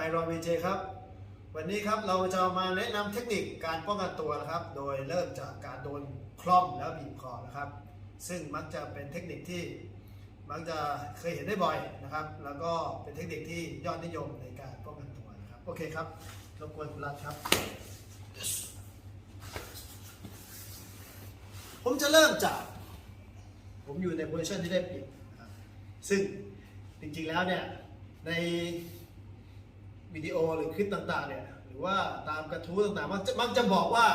ายรอนวีเจครับ วันนี้ครับเราจะมาแนะนำเทคนิคการป้องกันตัวนะครับ โดยเริ่มจากการโดนคล่อมแล้วบีบคอนะครับ ซึ่งมักจะเป็นเทคนิคที่มักจะเคยเห็นได้บ่อยนะครับ แล้วก็เป็นเทคนิคที่ยอดนิยมในการป้องกันตัวนะครับ โอเคครับรบกวนคุณรัฐครับ ผมจะเริ่มจาก ผมอยู่ในโพซิชันที่ได้เปรียบนะครับซึ่งจริงๆแล้วเนี่ย ในวิดีโอหรือคลิปต่างๆเนี่ยหรือว่าตามกระทู้ต่างๆมันจะมักจะบอกว่า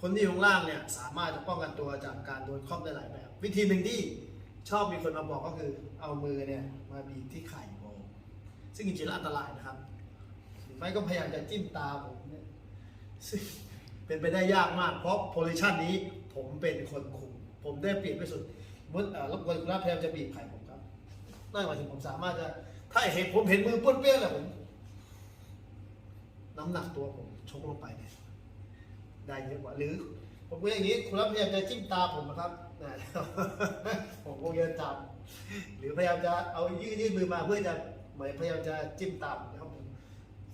คนที่อยู่ข้างล่างเนี่ยสามารถจะป้องกันตัวจากการโดนครอบได้หลายแบบ วิธีหนึ่งที่ชอบมีคนมาบอกก็คือเอามือเนี่ยมาบีบที่ไข่โบซึ่งจริงๆแล้วอันตรายนะครับหรือไม่ก็พยายามจะจิ้มตาผมเนี่ยซึ่งเป็นไปได้ยากมาก เพราะโพซิชันนี้ผมเป็นคนคุม ผมได้เปรียบที่สุดมุดเอ่อรบกวนคุณรับพยายามจะบีบไข่ผมครับนั่นหมายถึงผมสามารถจะ ถ้าเห็นผมเห็นมือป้วนเปี้ยนแหละผมน้ำหนักตัวผมชกลงไปเนี่ยได้เยอะกว่าหรือผมก็อย่างนี้คุณรับพยายามจะจิ้มตาผมนะครับนะผมคงจะจับหรือพยายามจะเอายืดยืดมือมาเพื่อจะเหมือนพยายามจะจิ้มตามนะครับผม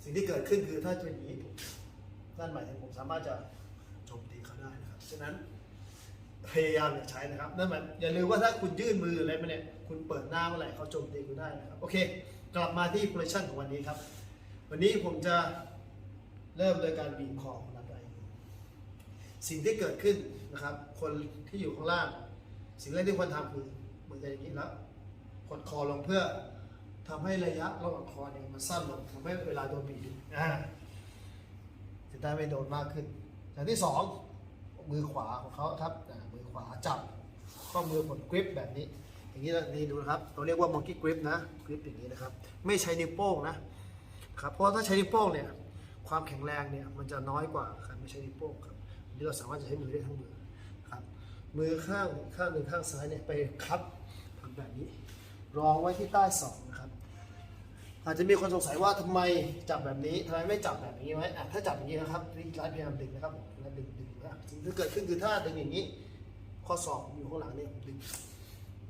สิ่งที่เกิดขึ้นคือถ้าเป็นอย่างนี้ผมนั่นหมายถึงผมสามารถจะโจมตีเขาได้นะครับฉะนั้น พยายามอย่าใช้นะครับนั่นหมายอย่าลืมว่าถ้าคุณยื่นมืออะไรมาเนี่ยคุณเปิดหน้าเมื่อไหร่เขาโจมตีคุณได้นะครับโอเค กลับมาที่โพซิชันของวันนี้ครับ วันนี้ผมจะเริ่มโดยการบีบคอของนักไสิ่งที่เกิดขึ้นนะครับ คนที่อยู่ข้างล่าง สิ่งแรกที่ควรทำคือเหมือนจะอย่างนี้แล้วกดคอลงเพื่อทำให้ระยะระหว่างคอเนี่ยมันสั้นลงทำให้เวลาโดนบีบอ่าจะได้ไม่โดนมากขึ้นอย่างที่สองมือขวาของเขาครับ ขวาจับข้อมือผลกริปแบบนี้ อย่างนี้นี่ดูนะครับเราเรียกว่า monkey grip นะกริปอย่างนี้นะครับ ไม่ใช้นิ้วโป้งนะครับเพราะถ้าใช้นิ้วโป้งเนี่ยความแข็งแรงเนี่ยมันจะน้อยกว่าการไม่ใช้นิ้วโป้งครับอันนี้เราสามารถจะใช้มือได้ทั้งมือครับมือข้างข้างหนึ่งข้างซ้ายเนี่ยไปคับทำแบบนี้ รองไว้ที่ใต้ศอกนะครับ อาจจะมีคนสงสัยว่าทำไมจับแบบนี้ทำไมไม่จับแบบนี้ไหมถ้าจับอย่างนี้นะครับนี่ร้านพยายามดึงนะครับผมแล้วดึงดึงนะสิ่งที่เกิดขึ้นคือถ้าดึงอย่างนี้ ข้อศอกผมอยู่ข้างหลังเนี่ยผมดึง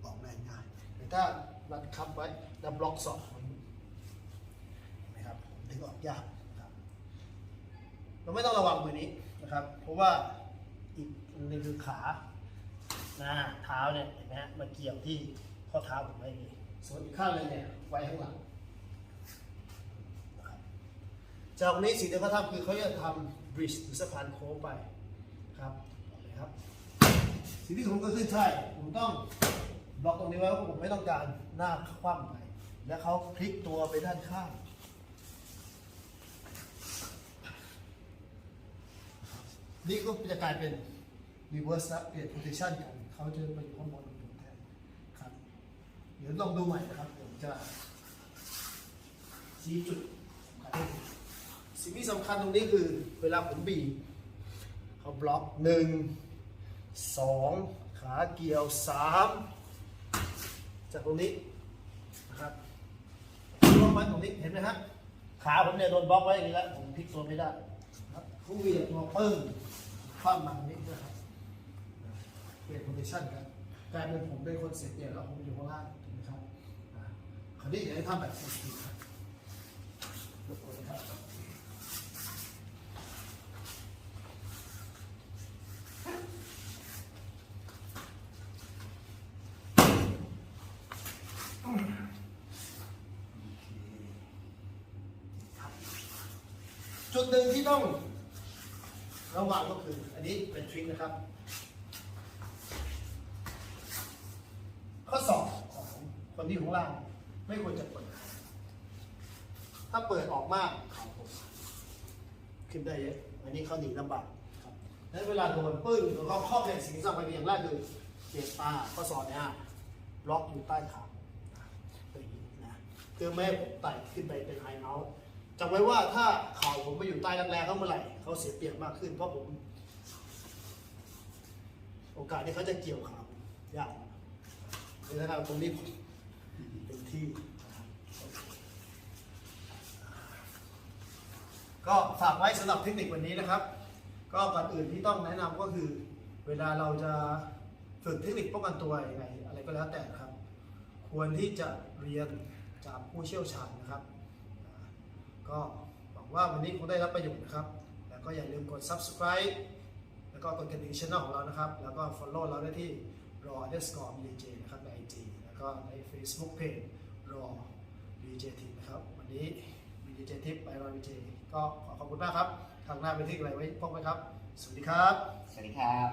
ออกแรงง่ายแต่ถ้ารัดคับไว้แล้วบล็อกศอกมันเห็นไหมครับดึงออกยากนะครับเราไม่ต้องระวังมือนี้นะครับ เพราะว่าอีกอันหนึงคือขาหน้าเท้าเนี่ยเห็นไหมฮะมาเกี่ยวที่ข้อเท้าผมไว้นี่ส่วนอีกข้างหนึงเนี่ยไว้ข้างหลังจากนี้สิ่งที่เขาทำคือเขาจะทำบริดจ์หรือสะพานโค้งไปครับต่อเลยครับ สิ่งที่ผมก็คือใช่ ผมต้องบล็อกตรงนี้ไว้เพราผมไม่ต้องการหน้าคว่ำไป แล้วเขาพลิกตัวไปด้านข้างนี่ก็จะกลายเป็น reverse นะเปลี่ยน position กันเขาจะไปอยู่ข้างบนผมแทนครับ เดี๋ยวลองดูใหม่นะครับผมจะชี้จุดสำคัญสิ่งที่สำคัญตรงนี้คือ เวลาผมบีเขาบล็อกหนึ่ง สองขาเกี่ยวสามจากตรงนี้นะครับบล็อกไว้ตรงนี้เห็นไหมฮะขาผมเนี่ยโดนบล็อกไว้อย่างนี้แล้วผมพลิกตัวไม่ได้ครับเขาเวี่ยงตัวปึ้งคว่ำมาตรงนี้นะครับเปลี่ยนโพซิชันกันกลายเป็นผมเป็นคนเสียเปรียบแล้วผมอยู่ข้างล่างถูกไหมครับคราวนี้อยากให้ทำแบบสปีดครับกวนนะครับ จุดหนึ่งที่ต้องระวังก็คือ อันนี้เป็นทริคนะครับ ข้อสอบของคนที่อยู่ข้างล่าง ไม่ควรจะเปิด ถ้าเปิดออกมากเขาผมขึ้นได้เยอะอันนี้เขาหนีลำบากครับแล้วเวลาโดนปึ้งหรือเขาครอบเนี่ยสิ่งที่สำคัญอย่างแรกคือเจ็บตาข้อสอบเนี่ยล็อกอยู่ใต้ขาเป็นอย่างนี้นะคือไม่ให้ผมไต่ขึ้นไปเป็นไฮเมาส์ จำไว้ว่าถ้าเข่าผมไปอยู่ใต้แรงๆเขาเมื่อไหร่เขาเสียเปรียบมากขึ้น เพราะผม โอกาสที่เขาจะเกี่ยวขาผมยากดังนั้นตรงนี้ผมเป็นที่ ก็ฝากไว้สำหรับเทคนิควันนี้นะครับ ก็ก่อนอื่นที่ต้องแนะนำก็คือ เวลาเราจะฝึกเทคนิคป้องกันตัวยังไงอะไรก็แล้วแต่ครับ ควรที่จะเรียนจากผู้เชี่ยวชาญนะครับ ก็หวังว่าวันนี้คงได้รับประโยชน์นะครับ แล้วก็อย่าลืมกด subscribe แล้วก็กดกระดิ่งช่องของเรานะครับ แล้วก็ follow เราได้ที่รอ underscore bj นะครับใน IG แล้วก็ใน Facebook page รอ bj ทิปนะครับ วันนี้ bj ทิปไปรอ bj ก็ขอขอบคุณมากครับ ทางหน้าไปที่อะไรไว้พบกันครับ สวัสดีครับ สวัสดีครับ